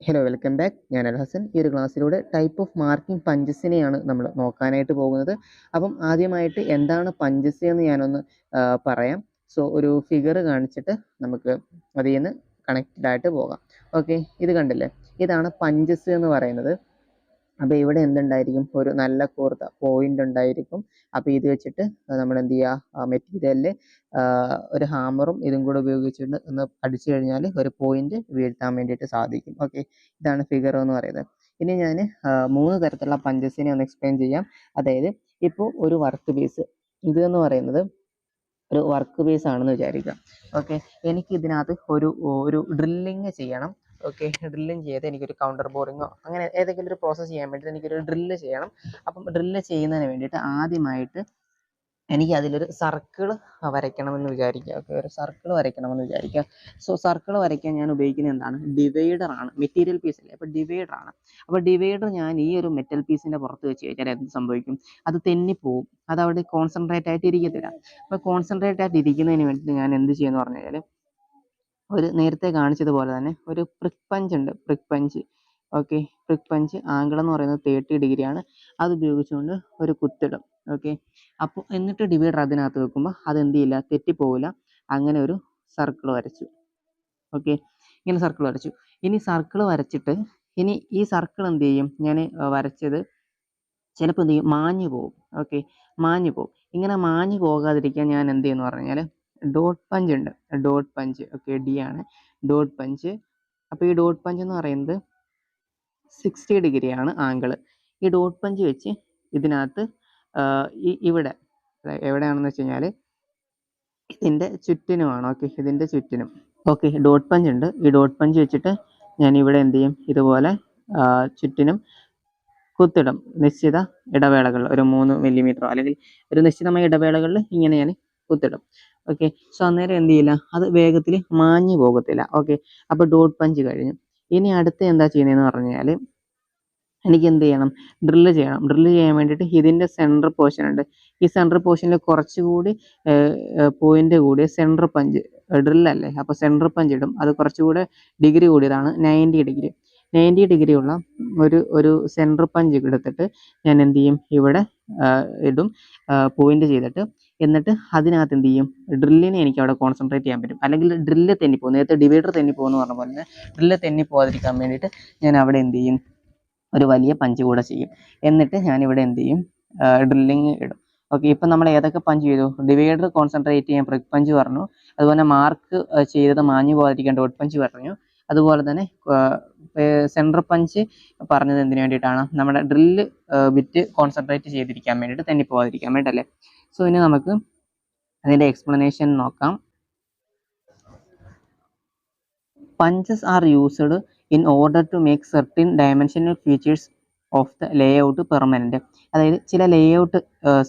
Hello welcome back ഞാൻ അൽ ഹസൻ. ഈ ഒരു ക്ലാസ്സിലൂടെ ടൈപ്പ് ഓഫ് മാർക്കിംഗ് പഞ്ചസിനെയാണ് നമ്മൾ നോക്കാനായിട്ട് പോകുന്നത്. അപ്പം ആദ്യമായിട്ട് എന്താണ് പഞ്ചസ് എന്ന് ഞാനൊന്ന് പറയാം. സോ ഒരു ഫിഗർ കാണിച്ചിട്ട് നമുക്ക് അതിൽ നിന്ന് കണക്റ്റഡ് ആയിട്ട് പോകാം. ഓക്കെ ഇത് കണ്ടില്ലേ? ഇതാണ് പഞ്ചസ് എന്ന് പറയുന്നത്. അപ്പോൾ ഇവിടെ എന്തുണ്ടായിരിക്കും? ഒരു നല്ല കൂർത്ത പോയിന്റ് ഉണ്ടായിരിക്കും. അപ്പോൾ ഇത് വെച്ചിട്ട് നമ്മൾ എന്ത് ചെയ്യുക മെറ്റീരിയലിൽ ഒരു ഹാമറും ഇതും കൂടെ ഉപയോഗിച്ചിട്ട് ഒന്ന് അടിച്ചു കഴിഞ്ഞാൽ ഒരു പോയിന്റ് വീഴ്ത്താൻ വേണ്ടിയിട്ട് സാധിക്കും. ഓക്കെ ഇതാണ് ഫിഗർ എന്ന് പറയുന്നത്. ഇനി ഞാൻ മൂന്ന് തരത്തിലുള്ള പഞ്ചസിനെ ഒന്ന് എക്സ്പ്ലെയിൻ ചെയ്യാം. അതായത് ഇപ്പോൾ ഒരു വർക്ക് പീസ് ഇത് എന്ന് പറയുന്നത് ഒരു വർക്ക് പീസ് ആണെന്ന് വിചാരിക്കുക ഓക്കെ എനിക്ക് ഇതിനകത്ത് ഒരു ഒരു ഡ്രില്ലിങ് ചെയ്യണം. ഓക്കെ ഡ്രില്ലിങ് ചെയ്ത് എനിക്കൊരു കൗണ്ടർ ബോറിങ്ങോ അങ്ങനെ ഏതെങ്കിലും ഒരു പ്രോസസ്സ് ചെയ്യാൻ വേണ്ടിയിട്ട് എനിക്കൊരു ഡ്രില്ല് ചെയ്യണം. അപ്പം ഡ്രില്ല് ചെയ്യുന്നതിന് വേണ്ടിയിട്ട് ആദ്യമായിട്ട് എനിക്ക് അതിലൊരു സർക്കിൾ വരയ്ക്കണമെന്ന് വിചാരിക്കുക. ഓക്കെ ഒരു സർക്കിൾ വരയ്ക്കണമെന്ന് വിചാരിക്കുക. സോ സർക്കിൾ വരയ്ക്കാൻ ഞാൻ ഉപയോഗിക്കുന്നത് എന്താണ്? ഡിവൈഡർ ആണ് മെറ്റീരിയൽ പീസ് അല്ലേ? അപ്പോൾ ഡിവൈഡർ ആണ്. അപ്പോൾ ഡിവൈഡർ ഞാൻ ഈ ഒരു മെറ്റൽ പീസിന്റെ പുറത്ത് വെച്ച് കഴിഞ്ഞാൽ എന്ത് സംഭവിക്കും? അത് തെന്നിപ്പോവും. അത് അവിടെ കോൺസെൻട്രേറ്റ് ആയിട്ട് ഇരിക്കത്തില്ല അപ്പോൾ കോൺസെൻട്രേറ്റ് ആയിട്ട് ഇരിക്കുന്നതിന് വേണ്ടിയിട്ട് ഞാൻ എന്ത് ചെയ്യുമെന്ന് പറഞ്ഞു കഴിഞ്ഞാൽ ഒരു നേരത്തെ കാണിച്ചതുപോലെ തന്നെ ഒരു പ്രിക് പഞ്ച് ഉണ്ട്. Prick punch okay prick punch angle എന്ന് പറയുന്നത് തേർട്ടി ഡിഗ്രി ആണ്. അത് ഉപയോഗിച്ചുകൊണ്ട് ഒരു കുത്തിടും. ഓക്കെ അപ്പോൾ എന്നിട്ട് ഡിവൈഡർ അതിനകത്ത് വെക്കുമ്പോൾ അത് എന്ത് ചെയ്യില്ല? തെറ്റിപ്പോവില്ല. അങ്ങനെ ഒരു സർക്കിൾ വരച്ചു. ഓക്കെ ഇങ്ങനെ സർക്കിൾ വരച്ചു. ഇനി സർക്കിൾ വരച്ചിട്ട് ഇനി ഈ സർക്കിൾ എന്ത് ചെയ്യും? ഞാൻ വരച്ചത് ചിലപ്പോൾ എന്ത് ചെയ്യും? മാഞ്ഞു പോകും ഓക്കെ മാഞ്ഞു പോകും ഇങ്ങനെ മാഞ്ഞു പോകാതിരിക്കാൻ ഞാൻ എന്ത് ചെയ്യുന്നു പറഞ്ഞാൽ ഡോട്ട് പഞ്ച് ഉണ്ട്. ഡോട്ട് പഞ്ച് ഓക്കെ ഡി ആണ്. ഡോട്ട് പഞ്ച് അപ്പോൾ ഈ ഡോട്ട് പഞ്ച് എന്ന് പറയുന്നത് സിക്സ്റ്റി ഡിഗ്രി ആണ് ആംഗിൾ ഈ ഡോട്ട് പഞ്ച് വെച്ച് ഇതിനകത്ത് ഈ ഇവിടെ എവിടെയാണെന്ന് വെച്ച് കഴിഞ്ഞാൽ ഇതിന്റെ ചുറ്റിനുമാണ് ഓക്കെ ഇതിന്റെ ചുറ്റിനും. ഓക്കെ ഡോട്ട് പഞ്ച് ഉണ്ട്. ഈ ഡോട്ട് പഞ്ച് വെച്ചിട്ട് ഞാൻ ഇവിടെ എന്ത് ചെയ്യും? ഇതുപോലെ ചുറ്റിനും കുത്തിടും. നിശ്ചിത ഇടവേളകൾ ഒരു മൂന്ന് മില്ലിമീറ്ററോ അല്ലെങ്കിൽ ഒരു നിശ്ചിതമായ ഇടവേളകളിൽ ഇങ്ങനെ ഞാൻ കുത്തിടും. ഓക്കെ സോ അന്നേരം എന്ത് ചെയ്യില്ല? അത് വേഗത്തിൽ മാഞ്ഞു പോകത്തില്ല. ഓക്കെ അപ്പോൾ ഡോട്ട് പഞ്ച് കഴിഞ്ഞു. ഇനി അടുത്ത എന്താ ചെയ്യുന്നതെന്ന് പറഞ്ഞാൽ എനിക്ക് എന്ത് ചെയ്യണം? ഡ്രില്ല് ചെയ്യണം. ഡ്രില്ല് ചെയ്യാൻ വേണ്ടിയിട്ട് ഇതിന്റെ സെന്റർ പോർഷൻ ഉണ്ട്. ഈ സെന്റർ പോർഷനിൽ കുറച്ചുകൂടി പോയിന്റ് കൂടിയ സെന്റർ പഞ്ച് ഡ്രില്ലല്ലേ അപ്പോൾ സെന്റർ പഞ്ച് ഇടും. അത് കുറച്ചുകൂടെ ഡിഗ്രി കൂടിയതാണ്. നയന്റി ഡിഗ്രി നയന്റി ഡിഗ്രി ഉള്ള ഒരു ഒരു സെന്റർ പഞ്ച് എടുത്തിട്ട് ഞാൻ എന്ത് ചെയ്യും? ഇവിടെ ഇടും. പോയിന്റ് ചെയ്തിട്ട് എന്നിട്ട് അതിനകത്ത് എന്ത് ചെയ്യും? ഡ്രില്ലിനെ എനിക്ക് അവിടെ കോൺസെൻട്രേറ്റ് ചെയ്യാൻ പറ്റും. അല്ലെങ്കിൽ ഡ്രില്ല് തെന്നിപ്പോകും നേരത്തെ ഡിവൈഡർ തെന്നിപ്പോകുമെന്ന് പറഞ്ഞ പോലെ ഡ്രില്ല് തെന്നിപ്പോകാതിരിക്കാൻ വേണ്ടിയിട്ട് ഞാൻ അവിടെ എന്ത് ചെയ്യും? ഒരു വലിയ പഞ്ച് കൂടെ ചെയ്യും. എന്നിട്ട് ഞാൻ ഇവിടെ എന്ത് ചെയ്യും? ഡ്രില്ലിങ് ഇടും. ഓക്കെ ഇപ്പം നമ്മൾ ഏതൊക്കെ പഞ്ച് ചെയ്തു? ഡിവൈഡർ കോൺസെൻട്രേറ്റ് ചെയ്യാൻ പ്രിക് പഞ്ച് പറഞ്ഞു. അതുപോലെ മാർക്ക് ചെയ്തത് മാഞ്ഞു പോകാതിരിക്കാൻ ഡോട്ട് പഞ്ച് പറഞ്ഞു. അതുപോലെ തന്നെ സെൻട്രൽ പഞ്ച് പറഞ്ഞത് എന്തിനു വേണ്ടിയിട്ടാണ്? നമ്മുടെ ഡ്രില്ല് ബിറ്റ് കോൺസെൻട്രേറ്റ് ചെയ്തിരിക്കാൻ വേണ്ടിയിട്ട് തന്നെ പോകാതിരിക്കാൻ വേണ്ടിയിട്ടല്ലേ? സോ ഇനി നമുക്ക് അതിന്റെ എക്സ്പ്ലനേഷൻ നോക്കാം. Punches are used in order to make certain dimensional features of the layout permanent അതായത് ചില ലേഔട്ട്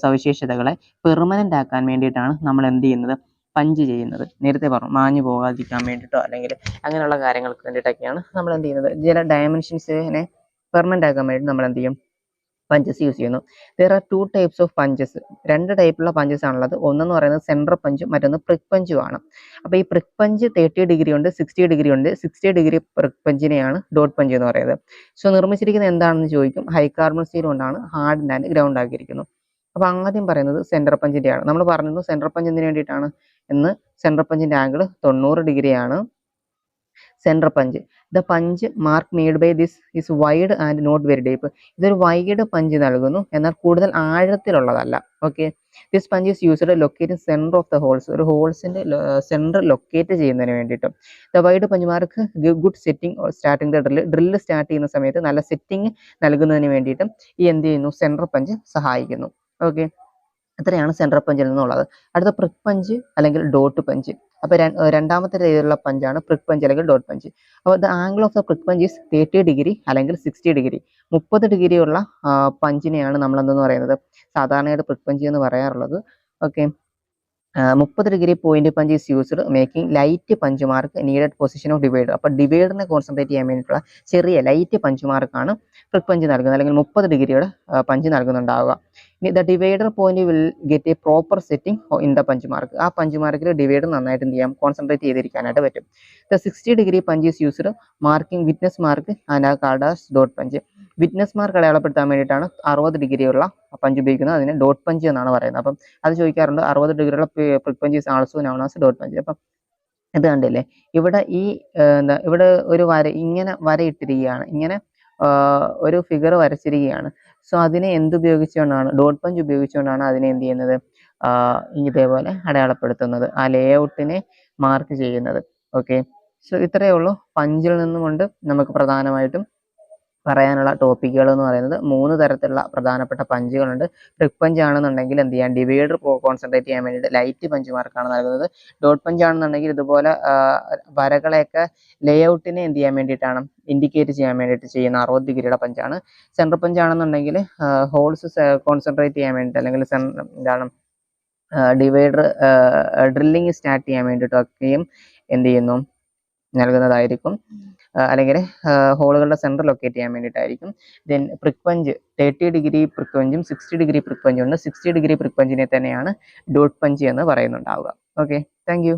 സവിശേഷതകളെ പെർമനന്റ് ആക്കാൻ വേണ്ടിയിട്ടാണ് നമ്മൾ എന്ത് ചെയ്യുന്നത്? പഞ്ച് ചെയ്യുന്നത്. നേരത്തെ പറഞ്ഞു മാഞ്ഞു പോകാതിരിക്കാൻ വേണ്ടിയിട്ടോ അല്ലെങ്കിൽ അങ്ങനെയുള്ള കാര്യങ്ങൾക്ക് വേണ്ടിയിട്ടൊക്കെയാണ് നമ്മൾ എന്ത് ചെയ്യുന്നത്. ചില ഡയമെൻഷൻസിനെ പെർമനന്റ് ആക്കാൻ വേണ്ടി നമ്മൾ എന്ത് ചെയ്യും? പഞ്ചസ് യൂസ് ചെയ്യുന്നു. There are two types of punches രണ്ട് ടൈപ്പുള്ള പഞ്ചസ് ആണുള്ളത്. ഒന്നെന്ന് പറയുന്നത് സെൻട്രൽ പഞ്ചും മറ്റൊന്ന് പ്രിക് പഞ്ചും ആണ് അപ്പോൾ ഈ പ്രിക് പഞ്ച് തേർട്ടി ഡിഗ്രി ഉണ്ട് സിക്സ്റ്റി ഡിഗ്രി ഉണ്ട്. സിക്സ്റ്റി ഡിഗ്രി പ്രിക് പഞ്ചിനെയാണ് ഡോട്ട് പഞ്ച് എന്ന് പറയുന്നത്. സോ നിർമ്മിച്ചിരിക്കുന്നത് എന്താണെന്ന് ചോദിക്കും? ഹൈ കാർബൺ സ്റ്റീൽ കൊണ്ടാണ് ഹാർഡ് ആൻഡ് ഗ്രൗണ്ട് ആക്കിയിരിക്കുന്നു അപ്പോൾ ആദ്യം പറയുന്നത് സെൻട്രൽ പഞ്ചിന്റെയാണ് നമ്മൾ പറഞ്ഞിരുന്നു സെൻട്രൽ പഞ്ച് എന്തിനു വേണ്ടിയിട്ടാണ്? എന്ന് സെൻട്രൽ പഞ്ചിന്റെ ആംഗിൾ തൊണ്ണൂറ് ഡിഗ്രിയാണ്. Central punch. The punch mark made by this is wide and not very deep ഇതൊരു വൈഡ് പഞ്ച് നൽകുന്നു. എന്നാൽ കൂടുതൽ ആഴത്തിലുള്ളതല്ല. Okay this punch is used locate centre of the holes ഒരു ഹോൾസിന്റെ സെന്റർ ലൊക്കേറ്റ് ചെയ്യുന്നതിന് വേണ്ടിയിട്ട്. The wide പഞ്ചുമാർക്ക് good setting starting the drill drill start ചെയ്യുന്ന സമയത്ത് നല്ല സെറ്റിംഗ് നൽകുന്നതിന് വേണ്ടിയിട്ട് ഈ എന്ത് ചെയ്യുന്നു? സെൻട്രൽ പഞ്ച് സഹായിക്കുന്നു. ഓക്കെ ഇത്രയാണ് സെൻട്രൽ പഞ്ചിൽ നിന്നുള്ളത്. അടുത്ത പ്രിക് പഞ്ച് അല്ലെങ്കിൽ ഡോട്ട് പഞ്ച് അപ്പോൾ രണ്ടാമത്തെ രീതിയിലുള്ള പഞ്ചാണ് പ്രിക് പഞ്ച് അല്ലെങ്കിൽ ഡോട്ട് പഞ്ച് അപ്പോൾ the angle of the prick punch is thirty degree അല്ലെങ്കിൽ സിക്സ്റ്റി ഡിഗ്രി മുപ്പത് ഡിഗ്രിയുള്ള പഞ്ചിനെയാണ് നമ്മൾ എന്തെന്ന് പറയുന്നത്? സാധാരണയായിട്ട് പ്രിക് പഞ്ച് എന്ന് പറയാറുള്ളത്. ഓക്കെ മുപ്പത് degree point punch is used making light punch mark needed position of divider അപ്പോൾ ഡിവൈഡറിനെ കോൺസെൻട്രേറ്റ് ചെയ്യാൻ വേണ്ടിയിട്ടുള്ള ചെറിയ ലൈറ്റ് പഞ്ച് മാർക്കാണ് ഫ്രിക് പഞ്ച് നൽകുന്നത്. അല്ലെങ്കിൽ മുപ്പത് ഡിഗ്രിയുടെ പഞ്ച് നൽകുന്നുണ്ടാവുക. ഇനി the divider point will get a proper setting in the punch mark ആ പഞ്ച് മാർക്കിൽ ഡിവൈഡർ നന്നായിട്ട് എന്ത് ചെയ്യാം? കോൺസെൻട്രേറ്റ് ചെയ്തിരിക്കാനായിട്ട് പറ്റും. The sixty degree punch is used marking witness mark and ആ കാർഡാസ് ഡോട്ട് പഞ്ച് വിറ്റ്നസ് മാർക്ക് അടയാളപ്പെടുത്താൻ വേണ്ടിയിട്ടാണ് അറുപത് ഡിഗ്രിയുള്ള പഞ്ച് ഉപയോഗിക്കുന്നത്. അതിനെ ഡോട്ട് പഞ്ച് എന്നാണ് പറയുന്നത്. അപ്പം അത് ചോദിക്കാറുണ്ട് അറുപത് ഡിഗ്രിയുള്ള prick punch is also known as dot punch അപ്പം ഇത് കണ്ടില്ലേ? ഇവിടെ ഈ എന്താ ഇവിടെ ഒരു വര ഇങ്ങനെ വര ഇട്ടിരിക്കുകയാണ് ഇങ്ങനെ ഒരു ഫിഗർ വരച്ചിരിക്കുകയാണ്. സോ അതിനെ എന്ത് ഉപയോഗിച്ചുകൊണ്ടാണ് ഡോട്ട് പഞ്ച് ഉപയോഗിച്ചുകൊണ്ടാണ് അതിനെ എന്ത് ചെയ്യുന്നത്? ഇതേപോലെ അടയാളപ്പെടുത്തുന്നത്. ആ ലേഔട്ടിനെ മാർക്ക് ചെയ്യുന്നത്. ഓക്കെ സോ ഇത്രയേ ഉള്ളൂ. പഞ്ചിൽ നിന്നുകൊണ്ട് നമുക്ക് പ്രധാനമായിട്ടും പറയാനുള്ള ടോപ്പിക്കുകൾ എന്ന് പറയുന്നത് മൂന്ന് തരത്തിലുള്ള പ്രധാനപ്പെട്ട പഞ്ചുകളുണ്ട്. ട്രിക്ക് പഞ്ച് ആണെന്നുണ്ടെങ്കിൽ എന്ത് ചെയ്യാം? ഡിവൈഡർ കോൺസെൻട്രേറ്റ് ചെയ്യാൻ വേണ്ടിയിട്ട് ലൈറ്റ് പഞ്ച് മാർക്കാണ് നൽകുന്നത്. ഡോട്ട് പഞ്ച് ആണെന്നുണ്ടെങ്കിൽ ഇതുപോലെ വരകളെയൊക്കെ ലേഔട്ടിനെ എന്ത് ചെയ്യാൻ വേണ്ടിയിട്ടാണ് ഇൻഡിക്കേറ്റ് ചെയ്യാൻ വേണ്ടിയിട്ട് ചെയ്യുന്ന അറുപത് ഡിഗ്രിയുടെ പഞ്ചാണ്. സെൻട്രൽ പഞ്ച് ആണെന്നുണ്ടെങ്കിൽ ഹോൾസ് കോൺസെൻട്രേറ്റ് ചെയ്യാൻ വേണ്ടിയിട്ട് അല്ലെങ്കിൽ എന്താണ് ഡിവൈഡർ ഡ്രില്ലിങ് സ്റ്റാർട്ട് ചെയ്യാൻ വേണ്ടിയിട്ടൊക്കെയും എന്ത് ചെയ്യുന്നു നൽകുന്നതായിരിക്കും. അല്ലെങ്കിൽ ഹോളുകളുടെ സെന്റർ ലൊക്കേറ്റ് ചെയ്യാൻ വേണ്ടിയിട്ടായിരിക്കും. Then prick punch thirty degree പ്രിക്വഞ്ചും sixty degree പ്രിക്വഞ്ചും ഉണ്ട്. സിക്സ്റ്റി ഡിഗ്രി പ്രിക്വഞ്ചിനെ തന്നെയാണ് ഡോട്ട് പഞ്ച് എന്ന് പറയുന്നുണ്ടാവുക. Okay thank